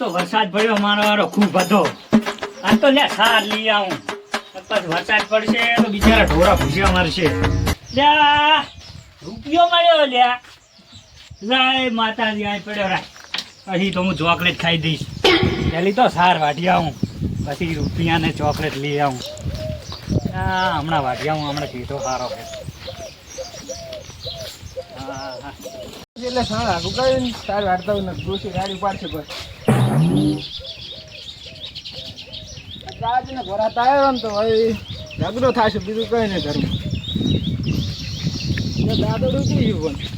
તો વરસાદ પડ્યો મારો વારો ખૂબ હતો આ તો લે સાર લઈ આવું. પછી વરસાદ પડશે તો બિચારા ઢોરા ભૂસ્યા મારશે. લ્યા રૂપિયો મળ્યો લ્યા લાય, માતાજી આ પડ્યો, રાય. પછી તો હું ચોકલેટ ખાઈ દઈશ. પેલી તો સાર વાટી આવું. પછી રૂપિયા ને ચોકલેટ લઈ આવું. આ, હમણાં વાટી આવું, હમણાં પીઠો સારો હા હા. એટલે સારા કરીને તાર હોય છે ગાડી ઉપાડશે બસ. રાજને ને તો હવે ઝઘડો થશે બીજું કઈ નહીં ઘરમાં દાદો ડૂબી ગયું પણ.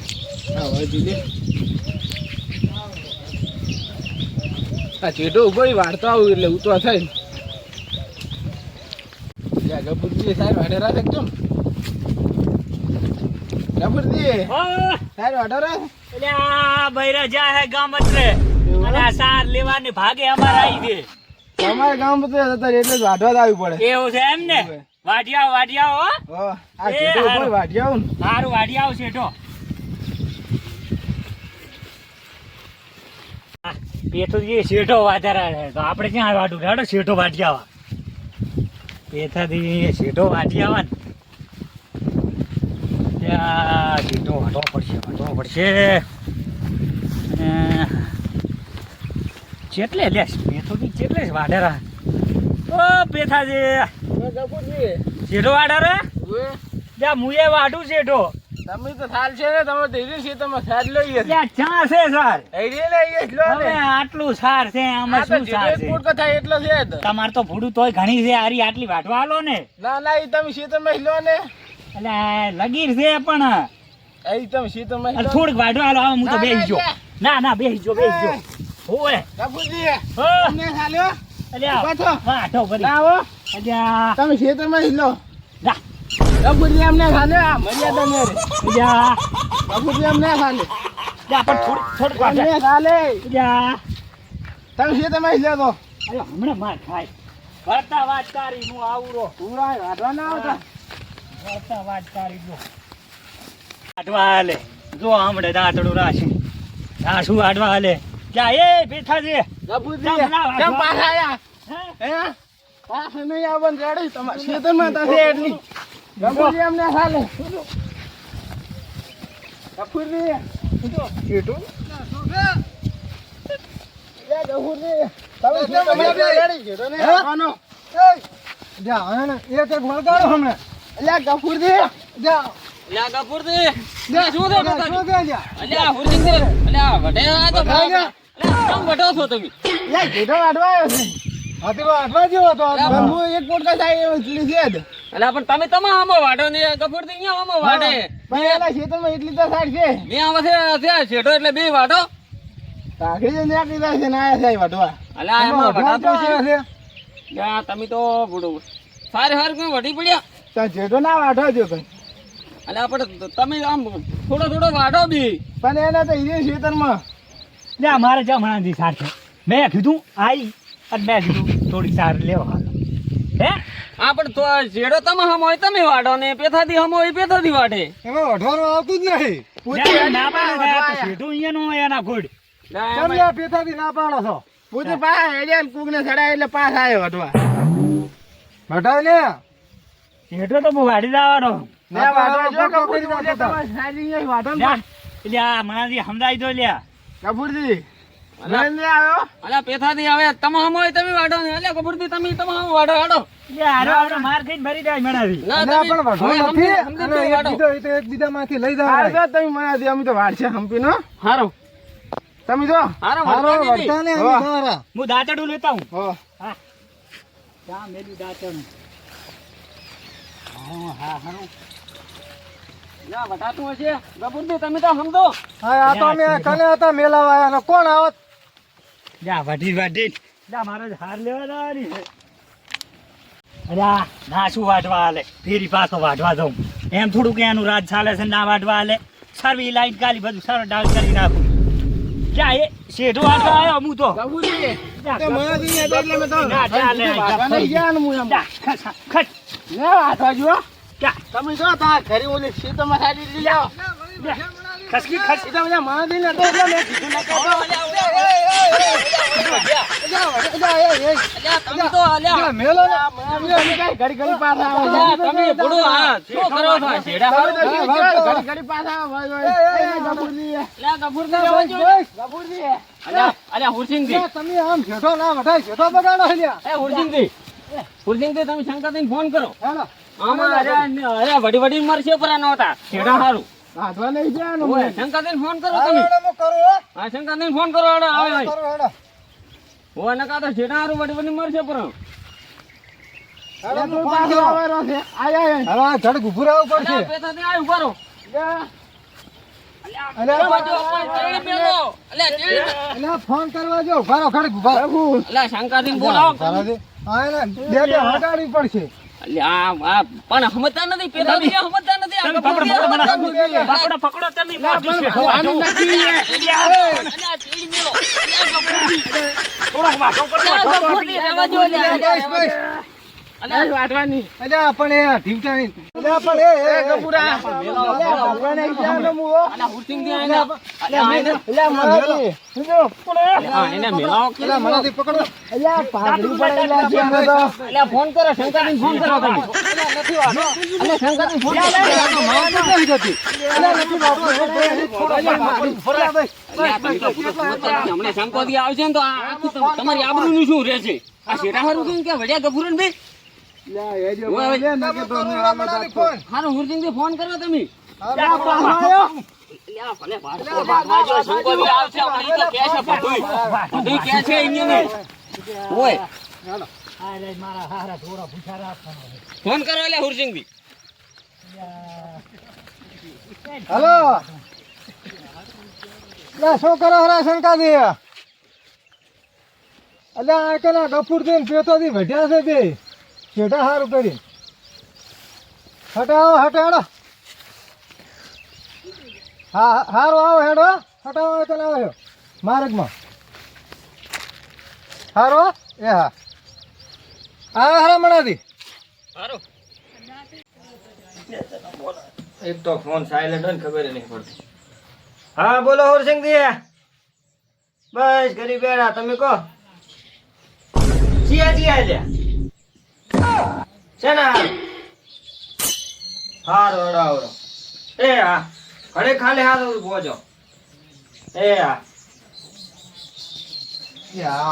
હા હવે દીદી આ ચેટો ઊભો ઈ આવું એટલે ઉતવા થાય યા ગપુરજી સાહેબ હાડે રાખે કેમ? સાહેબ હાડો રાખ? એટલે બૈરા જા હે ગામ એટલે. અને આ સાર લેવાની ભાગે અમારે આવી છે. તમારે ગામ બધું અત્યારે એટલે જ વાઢવા જ આવવી પડે. એવું છે એમ ને. વાઢિયાઓ વાઢિયાઓ હો. આ એ ચેટો ઉપર હારું. વાઢી આવું ને. સારું વાઢિયાઓ શેઠો. આ પેથોજી શેઠો વાધારા તો આપણે ક્યાં વાઢું હેડો શેઠો વાટી આવા પેથાથી શેઠો વાઢી આવા ને ત્યાં શેઠો વાઢવો પડશે. અને ચેટલે લે પેથોજી ચેટલે છે વાઢેરા ઓ પેથા જે શેઠો વાઢારે ત્યાં મુએ વાઢું શેઠો તમે તો થાલ છે ને તમે ધીરે છે તમે ચા છે સર જ હવે આટલું સાર છે? આમાં શું સાર છે એટલો છે જ. તમાર તો ભૂડું તોય ઘણી છે આરી આટલી વાટવા આલો ને. ના ના ઈ તમે શીતળમાં લો ને. એટલે લગીર છે પણ ઈ તમે શીતળમાં અને થોડુંક વાટવા આલો હવે હું તો ના, બેસી ના, જો ના ના બેસી જો જો ઓય હો તમને હાલ્યો? એટલે ઊભા થો. વાટો ભરી ના હો, એટલે આ- તમે શીતળમાં હિલો. ના ગપુરજી અમને હાલ્યો, આ મર્યાદા મેરે. એટલે આ- ગપુરજી અમને. એટલે આ પણ થોડીક થોડીક વાટે અમને. એટલે આ- તમે શીતળમાં હિલો તો. અરે હમણાં માર ખાય કરતા વાત કરી હું આવરો પૂરા વાઢવા ના આવતા. કરતા વાત તારી જો આડવા હાલે જો હમણે દાંતડું રાશે આ શું વાટવા હાલે ક્યાં એ બેઠા છે ગપુરજી, ના, ના, કેમ પાછા આયા? હે? હે? પાછા નહીં આવવાનું રેડી? તમારે શીતળમાં થશે એટલી. ગપુરજી અમને હાલે. ગપુરજી, શેઠું? એ ગપુરજી, તમે શીતળમાં રેડી? શેઠો નહીં આવવાનો. અલ્યા ગફુરજી, જા. શું શું જા? અલ્યા અલ્યા વઢે આ તો? અલ્યા કેમ વઢો છો તમે. આવ્યો છે. પણ હું. એક પોટકા થાય એટલી છે જ. અલ્યા પણ તમે તમા આમો વાડો ને કપૂરજી અહીંયા આમો પણ ખેતરમાં એટલી તો સાર છે. બે આવા છે છે શેઠો એટલે બે જઈને આપી દે છે ના આયા છે વાઢવા. તો છે. અલ્યા તમે તો બુડો સારે હાર કોઈ વઢી પડ્યા? તો જેઠો ના વાઢવા જો કઈ અલ્યા આપણે તમે આમ થોડો થોડો વાટો બી. પણ એના તો ઈ ખેતરમાં લે મારે જમણાથી સાર છે. મેં કીધું આઈ. અને મેં કીધું થોડી સાર લેવા હાલો. હે? હા પણ તો જેડો તમે હમ હોય તમે વાડો ને પેથાથી હમ હોય પેથાથી વાડે એમાં વાઢવાનું આવતું જ નહીં પૂછી ના પાડે સીધું અહીંયા નો હોય એના અલ્યા એમાં- પેથાથી ના પાડો છો. પૂછી પા હેડ્યા કુક ને ચડાય એટલે પાસ આવ્યો વઢવા વઢાવ ને. સીધો તો હું વાડી દાવાનો મેં વાડો જો કોઈ ને એટલે આ મણાથી સમજાઈ દો લ્યા. કપૂરજી આવ્યો? અલ્યા પેથાથી આવે. તમે હમો હોય તમે વાડો ને. અલ્યા કપૂરજી તમે તમે હમો વાઢો એટલે હારો હારો માર ખાઈને મરી જાય મણાથી ના ના, તમે પણ વાઢો હવે નથી. સમજી- સમજી વાઢો. હારો. જો તમે દે, અમે તો હંપી નો હારો. તમે જો. હારો વાઢવાની હતી. હો. હું દાંતડું લેતા હું. હો. ક્યાં મેલું દાંતડું. હા હા હારું. ના વટાતું હશે? કપૂરજી તમે તો સમજો. કોણ આવત? જા વાઢી વાઢી. જા મારે હાર લેવા જવાની છે. અરે ના શું વાઢવા હાલે? ફેરી પાછો વાઢવા જાઉં. એમ થોડું કે એનું રાજ ચાલે છે ના વાટવા હાલે. સર્વી લાઈટ કાલી બધું સારો ડાઉન કરી નાખું. ક્યાં એ શેઠો વાઢવા આવ્યો હું તો. કપૂરજી જા, તે મને તો યાદ એટલે મેં તો ના, ચાલે. વાઢવા નહીં ગયા ને હું એમ. તમે જો ઘરે ઓલી જાઓ ખસકી તો બધા મને દઈને તો એટલે મેં કીધું ના તમે તો અલ્યા, મેલો ઘડી ઘડી પાછા આવે છે. અલ્યા, તમે ભૂડો આ શું કરો છો? આ શેડા હારું? ઘડી ઘડી પાછા આવે ભાઈ, ભાઈ. એ, ગફુરજી. અલ્યા, ગફુરજી ગફુરજી. અલ્યા, અલ્યા, હુરસિંગજી. તમે આમ જેઠો ના વઢાય, જેઠો બગાડો છે એ, હુરસિંગજી. હુરસિંગજી, તમે શંકરજીને ફોન કરો હેલો. આમાં અરે વડી વડી મરશે પર નહોતા શેડા હારું. વાંધો નહીં છે ઓય, શંકરજીને ફોન કરો તમે. હું કરું, હો. હા શંકરજીને ફોન કરો હેડો, આવે. ઓય, નકા તો હારું વડી વડી મરશે પર કરવા જો. શંકરજીને બોલાવો. પડશે. પણ સમજતા નથી પેથાથી સમજતા નથી પકડો, પકડો, તમે મોટી વાટવાની. પણ એ. પણ એ, એ, ભગવાને ને કે- પકડો. પાઘડી પડેલા છે અમે તો. ફોન કરો ફોન કરો તમે. ફોન કરો. નથી. આવશે ને તો આ આખું તમ- તમારી શું રહેશે? આ શેરા હારું કે વડિયા ગફુરન ભાઈ ફોન. કરો તમે. તો. ફોન કરો અલ્યા હુરસિંગજી હલો. અલ્યા, શું કરો હરા શંકાજી? અલ્યા આ કેલા ગફુરથી પેટોથી વઢ્યા છે બે શેઠા હારું કરી. હટાવો, હટાડો. હા, હારું આવો, હેડો. હટાવો તો આવ્યો. માર્ગમાં. હારો? એ હા. હા હરા મણાથી એક તો ફોન સાયલેન્ટ હોય ને ખબર નહીં પડતી. હા, બોલો, હોરસિંગજી. બસ, ઘરી બેઠા. તમે કહો. જીયા જીયા, લ્યા. છે ને? હારો હડો આવડો એ હા ઘરે ખાલી હારો પહોંચો એ હા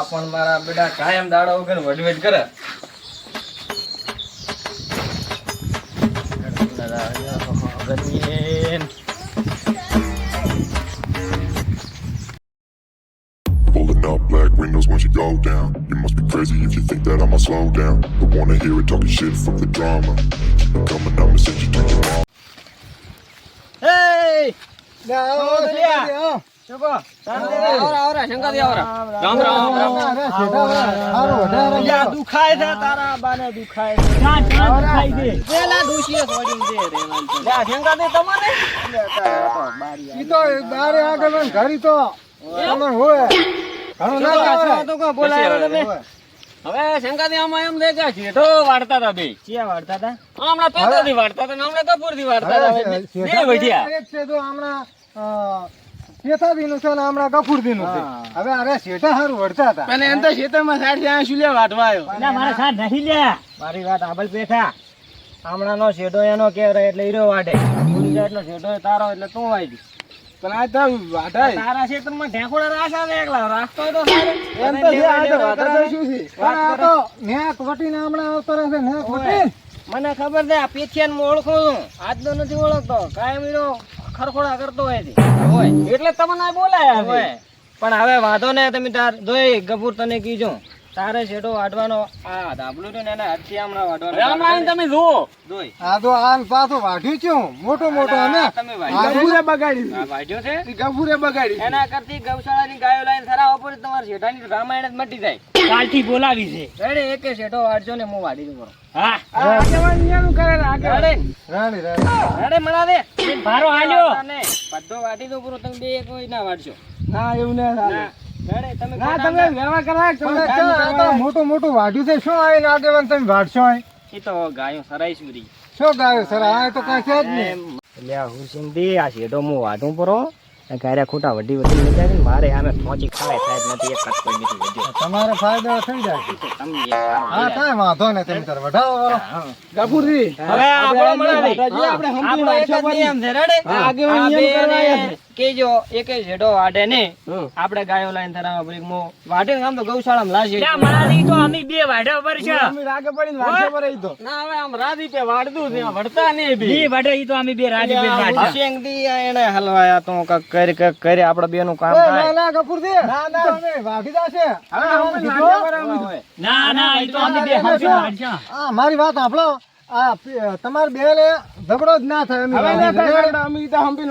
પણ મારા બેટા કાયમ દાડો વગર વડવેટ કરે. That I'ma slow down. Don't wanna hear it talking shit from the drama. Keep it coming, I'ma send you to your mom. Hey! ઘરી તો. હોય. ઘણું ના કહેવાય. તો કો બોલાયો તમે. હવે શંકરજી આમાં એમ છે કે શેઠો વાળતા હતા બે. ચિયા વાળતા હતા હમણાં પેટાથી વાળતા હતા ને હમણાં કપૂરથી વાળતા હતા હવે બે શેઠા વઢિયા. એક છે તો હમણાં છે ને હમણાં ગફુરજીનું છે. હવે અરે શેઠા હારું વળતા હતા અને એમ તો ખેતરમાં સાઠ ત્યાં શું લે વાટવા આવ્યો? અલ્યા, મારા નહીં લ્યા. મારી વાત આબલ બેઠા. હમણાં શેઠો એનો કેવરે એટલે હીરો વાટે ગુજરાત નો તારો એટલે તું વાઈ પણ આ તો વાટાય તારા ક્ષેત્રમાં ઢેકોડા રાસા ને એકલા. રાખતો તો એમ તો છે, આ તો વાટાય શું છે? પણ આ તો નેક વટીને હમણાં આવતો રહેશે નેક વટીને. મને ખબર છે આ પેથિયાન હું ઓળખું છું. આજ તો નથી ઓળખતો. કાયમ એનો ખરખોડા કરતો હોય છે. હોય એટલે તમને બોલાય હોય. પણ હવે વાંધો ને તમે તાર જોઈ ગફુર તને કીધું. તારે શેઠો વાડવાનો આ ધાબલું તો ને હાથથી આમણા વાડવાનો આવીને તમે જુઓ. જોઈ. આ તો આન પાછો વાઢ્યું છું મોટો મોટો અને તમે બગાડી આ વાઢ્યો છે? ગફુરે બગાડી એના કરતી ગૌશાળાની ગાયો લઈને થરાવો ઉપર તમાર શેઠાની રામાયણ જ મટી જાય. કાલથી બોલાવી છે. અરે એકે શેઠો વાટજો ને હું વાડી દઉં. હા. અરે રાણી રાણી અરે મણા દે. ભારો હાલ્યો. બધો વાટી દઉં પૂરો તમે બે કોઈ ના વાટશો ના એવું ના. ના તમે ના ખોટા તમે ના- વ્યવહાર કરાય તમે આ તો મોટું મોટું વાઢ્યું છે. શું આવીને આગેવાન તમે વાઢશો એ તો ગાયો સરાઈશ બધી. શું ગાયો સર આ તો કઈ છે જ નહીં. એટલે આ હુસિંદી આ શેઠો હું વાઢું પરો ગાયરા ખોટા વડી વડી લઈ જાય ને મારે આમે પહોંચી ખાવાય સાહેબ નથી એક કટકો નથી વધ્યો તમારે ફાયદો થઈ જાય. તમે હા કાંઈ વાંધો નહીં તમે તારે વઢાવો. ગફુરજી હવે આપણે આપણે જ નિયમ છે રડે? આગે નિયમ કરવાયા છે. કેજો એક જેડો વાડે ને. આપણે ગાયો લઈને ધરાવા પડી મો વાડે ને આમ તો ગૌશાળામાં લાશે ત્યાં મારી તો અમે બે વાડે પર છે રાગે પડીને વાડે પર તો. ના હવે આમ રાદીપે વાળદું છે વડતા ને બી. બે વાડે ઈ તો અમે બે રાજી પે વાડે શેંગ દી એને હલવાયા તો કાક કરી કાક કરી આપણે બેનું કામ થાય. ના ના કપૂરજી ના ના અમે વાઢી દાશે ના ના ઈ તો અમે બે વાઢ્યા આ મારી વાત સાંભળો. આ પી- તમારે બેને ઝઘડો જ ના થાય અમે વાઢી દઈએ.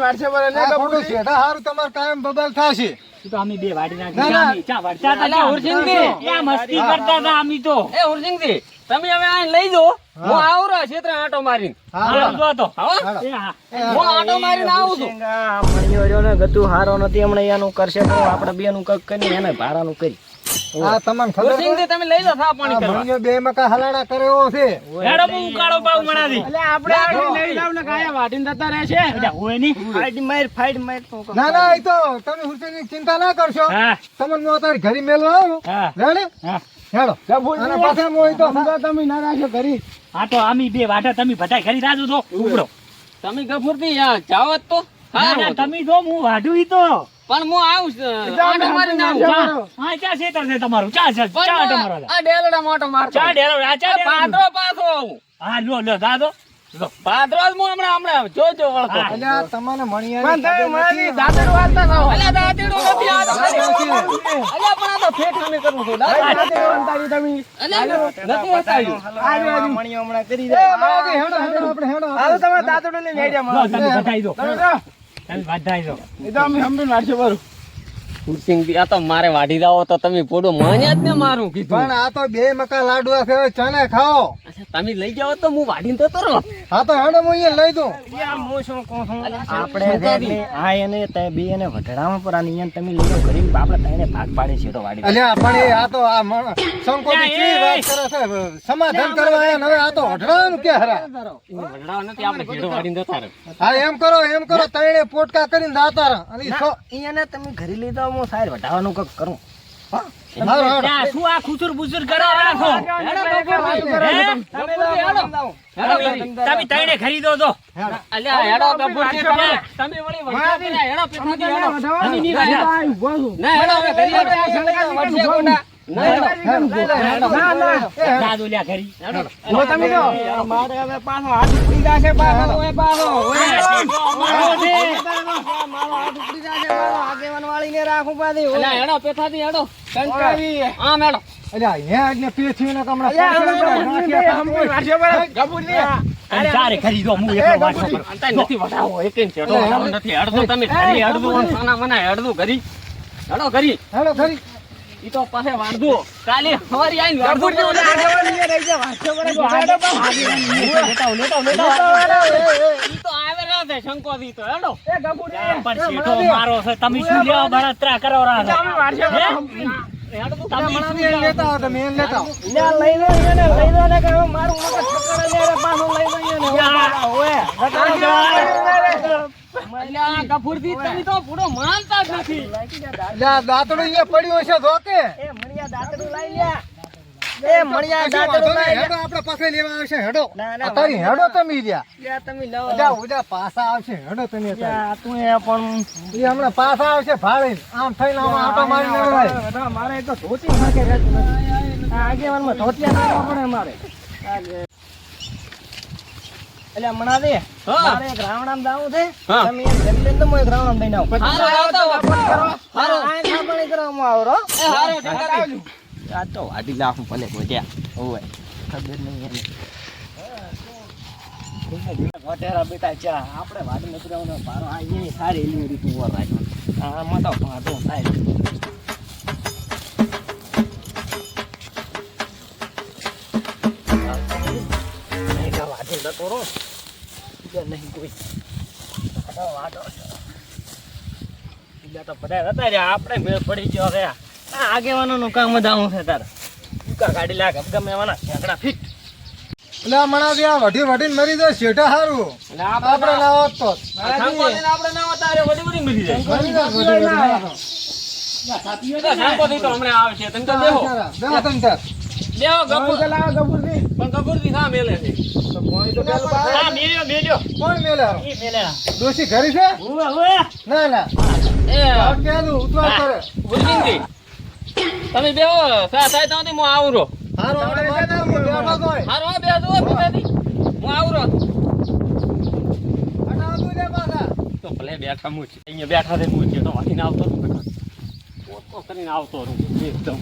આ ખોટું શેઠા હારું તમારે કાયમ બબાલ થશે. તો અમે બે ના, નાખી. ચા વાઢતા હતા અલા, ઉરસિંગજી. મસ્તી કરતા હતા અમે તો. એ ઉરસિંગજી તમે હવે આ લઈ જો હું. આવું રહ્યો ક્ષેત્રે આંટો મારીને. હા. હા, તો. હો? હાલો. એ હા. હું આંટો મારીને આવું છું. આ મણિયો રહ્યો ને ગતું હારો નથી હમણાં એનું કરશે તો આપણે બેનું કક કરી એને ભારાનું કરી આ તમને ખબર છે? તમે લઈ લો થા પાણી કરવા. ભણીઓ બે મકા હલાડા કર્યો છે. હેડો બહુ ઉકાળો પાવ મણાથી આપણે આગળ લઈ જાવ ને કાયા વાટીન જતા રહેશે અચ્છા, હોયની ફાઈટ માર ફાઈટ માર તો ના ના એ તો તમે હુસેનની ચિંતા ના કરશો. તમને હું અત્યારે ઘરે મેળવા આવું. હા. રેડી? હેડો. અને પાછા હું તો તમે ના રાખો ઘરી. તો બે તમે બધા ખરી રાજો તો ઉપડો. તમે ગફુરથી જાવ તો. ના હારું ના હતું. તમે જો હું વાઢું ઈ તો. પણ હું આવું છું. હા ચા છે તમારું? ચા ચા ચા તમારો આ ડેલડા મોટો મારતો ચા ડેલડા આ ચા આ પાછો આવું. હા લો લો દાદો. પાદરો જ હું હમણાં હમણાં જોજો વળતો. અલ્યા તમને મણિયાની ખબર નથી. દાંતેડું વાળતા થાઓ. અલ્યા દાંતેડું નથી આ અલ્યા પણ આ તો ફેઠાની કરું છું. દાંતેડું અલ્યા નથી હટાવ્યું. મણિયો હમણાં કરી દે. હેડો હેડો આપણે હેડો હાલો. તમે દાંતડો લઈને હેડ્યા લો, મારો. તમે દો આ તો મારે વાઢી દાવો તો તમે પૂરું મને જ ને મારું કીધું. પણ આ તો બે મકા લાડવા છે ચને ખાઓ. તમે લઈ જાઓ તો હું જતો રહો હા તો હાડો હું અહીંયા લઈ દઉં? આપણે હા આ એને તે બે એને વઢડામાં પર આ અહીંયા તમે લઈ જાઓ ઘરે આપણે તને ભાગ પાડે છે તો વાડી અલ્યા પણ એ આ તો આ મણ- સંકોચી કેવી વાત કરે છે? સમાધાન કરવા આયા હવે આ તો હઠડાવાનું કે હરા? વઢડાવા નથી આપણે ઘેડો વાઢીને જતા તારે. હા એમ કરો એમ કરો તણે પોટકા કરીને દાતા રહો. અને એને તમે ઘરે લઈ જાઓ હું સાહેબ વઢાવાનું કક કરું. શું આ ખુસુર બુસુર કરો રાખો તમે તમે તઈને ખરીદો તો અલ્યા હેડો ગભુરજી તમે તમે વળી વઢા પેલા હેડો પેઠાથી હેડો અમે નહીં વાઢ્યા. ના હેડો હવે ઘરી હેડો વઢશે કોના ના હેડો દાદો લ્યા ખરી મારે હવે પાછો હાથ ઉપડી જશે પાછો ઓય પાછો. મારો છે. આગેવાન વાળીને રાખું પાછી. અલ્યા હેડો પેઠાથી હેડો. કંટાળી આમ હેડો. અલ્યા અહીંયા જ ને પેથીઓ ને કમણા પાછળ નાખ્યા. તમે તારે હું એકલો વાંચો નથી હેડતો તમે હેડતું અને સાના મના હેડતું ઘરી. હેડો ઘરી. હેડો ખરી ઈ તો પાસે વાંધો. કાલે સવારે આવીને વાંધો લેતાઓ, લેતાઓ, લેતાઓ. ઈ તો આવે ના છે શંકોથી તો હેડો. પણ શેઠો મારો છે. તમે શું લેવા બળતરા કરો હે? તમે શું એને લેતા તમે લેતા. લઈ લો એને લઈ લો ને મારું મગજ ઠકર લે રે પાછો લઈ લો એને ઓય અલ્યા ગફુરજી તમે તો પૂરો માનતા જ નથી. અલ્યા દાંતડું અહીંયા પડ્યું હશે તો એ મણિયા દાંતડું લઈ લ્યા. એ મણિયા દાંતડું લઈ હેડો આપણે પાસે લેવા આવશે હેડો. ના, ના, હેડો તમે લ્યા. ઉજા પાછા આવશે. હેડો તમે લ્યા તું એ પણ એ હમણાં પાછા આવશે ભાડે આમ થઈને આમ આંટો મારીને મારે તો ધોતી નાખે રહેતું નથી. આગેવાનમાં ધોતિયા નાખવા પડે મારે. એટલે મણા દે. મારે એક રાવણામ દાવું છે. તમે એમ કરી લઈને હું એક રાવણામ દઈને આવું હારો આવતો હારો આ ખાપણી કરવામાં આવો રો એ હારો આ તો વાડી લાખું ભલે ખબર નહીં એને. વટેરા બેટા ચા. આપણે વાડી આ એ સારી એલી રીત ઊભો રાખ્યો આમાં તો સાહેબ થાય. જતો રહો. બીજા નહીં કોઈ. છે. બીજા તો બધા હતા રહ્યા આપણે મેળ પડી ગયો હવે આગેવાનોનું કામ આવું છે તારે. ટૂંકા કાઢી લાગે ગમે એવાના ઠેકડા ફિટ. એટલે મણાથી આ વઢી વઢીને મરી જાય શેઠા હારું. એટલે આપણે ના હોત તો. આપણે ના હોતા વઢી વડી મરી જાય. મરી જાય વઢી હમણાં આવે છે. તમે દેહો બેહો. બેહો તમે તાર. બેહો ગફુર પણ ગફુરથી શા મેલે છે. હા મેલ્યો મેલ્યો. કોણ મેલે છે? ના ના. એ કરે. ગુરજીનજી તમે બેહો સા થાય તો હું આવું રો હારું, તો. હારો બે દો પિતાજી હું આવું રો. તો ભલે બેઠા હું અહીંયા બેઠા છે હું છું. તો વાંચીને આવતો રહું. પોતો કરીને આવતો રહું. એકદમ.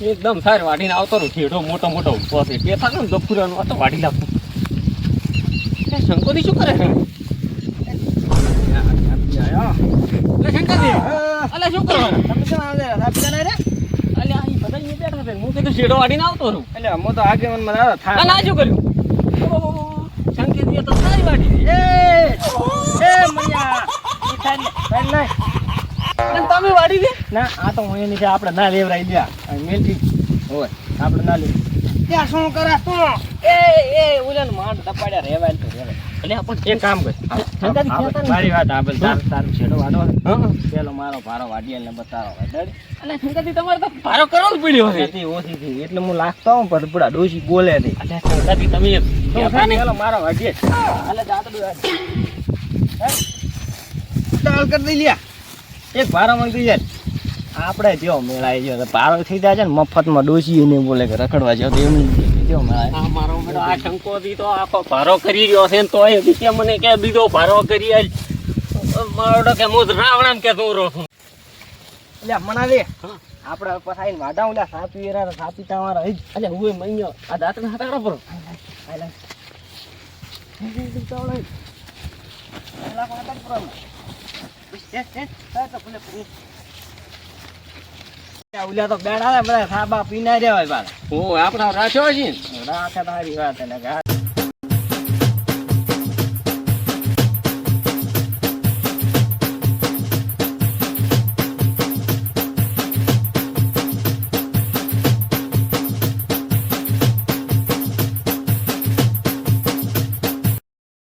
એકદમ સાર વાડીને આવતો રહું ઠેઠો મોટો મોટો ઊભો છે. થાય ને ગફુરાનો આ તો વાડી નાખું એ શંકોરી શું કરે છે? અલે તમે વાડી છે ના આ તો હું એની આપણે ના લેવરાઈ ગયા મેલથી હોય આપણે ના લે ત્યાં શું કરે તું? એ એ ઉલન માંડ દપાડ્યા રેવાય તો રેવાય એટલે આપણે એક કામ કર. શંકરજી કહેતા ને મારી વાત આપણે તાર તારું છેડો વાડો પેલો મારો ભારો વાડિયા ને બતાવો એટલે અને તમારે તો ભારો કરવો જ પડ્યો ઓછી એટલે હું લાગતો હું પણ પૂરા બોલે નહીં. એટલે તમે પેલો મારો વાડીએ એટલે જાતડું ચાલ કરી દઈ લ્યા. એક ભારો મંગી જાય. આપણે મેળાય છે તો ભારો થઈ જાય છે ને મફતમાં ડોસી એને બોલે કે રખડવા જાવ તો એમ મેળાય મારો આ તો આખો ભારો કરી રહ્યો છે ને તો એ બીજે મને કે બીજો ભારો કરી મારો કે હું રાવણામ કે તું રહું એટલે મનાલી. આપણે પસાઈને વાડા ઓલા સાપી એરા સાપી તમારા હઈ અલ્યા હું મહિનો આ દાંતના પર. ઓલા તો બેડા બધા સાબા પીના રહ્યા હોય બાર હું આપણા રાખ્યો છે રાખે તારી વાત એટલે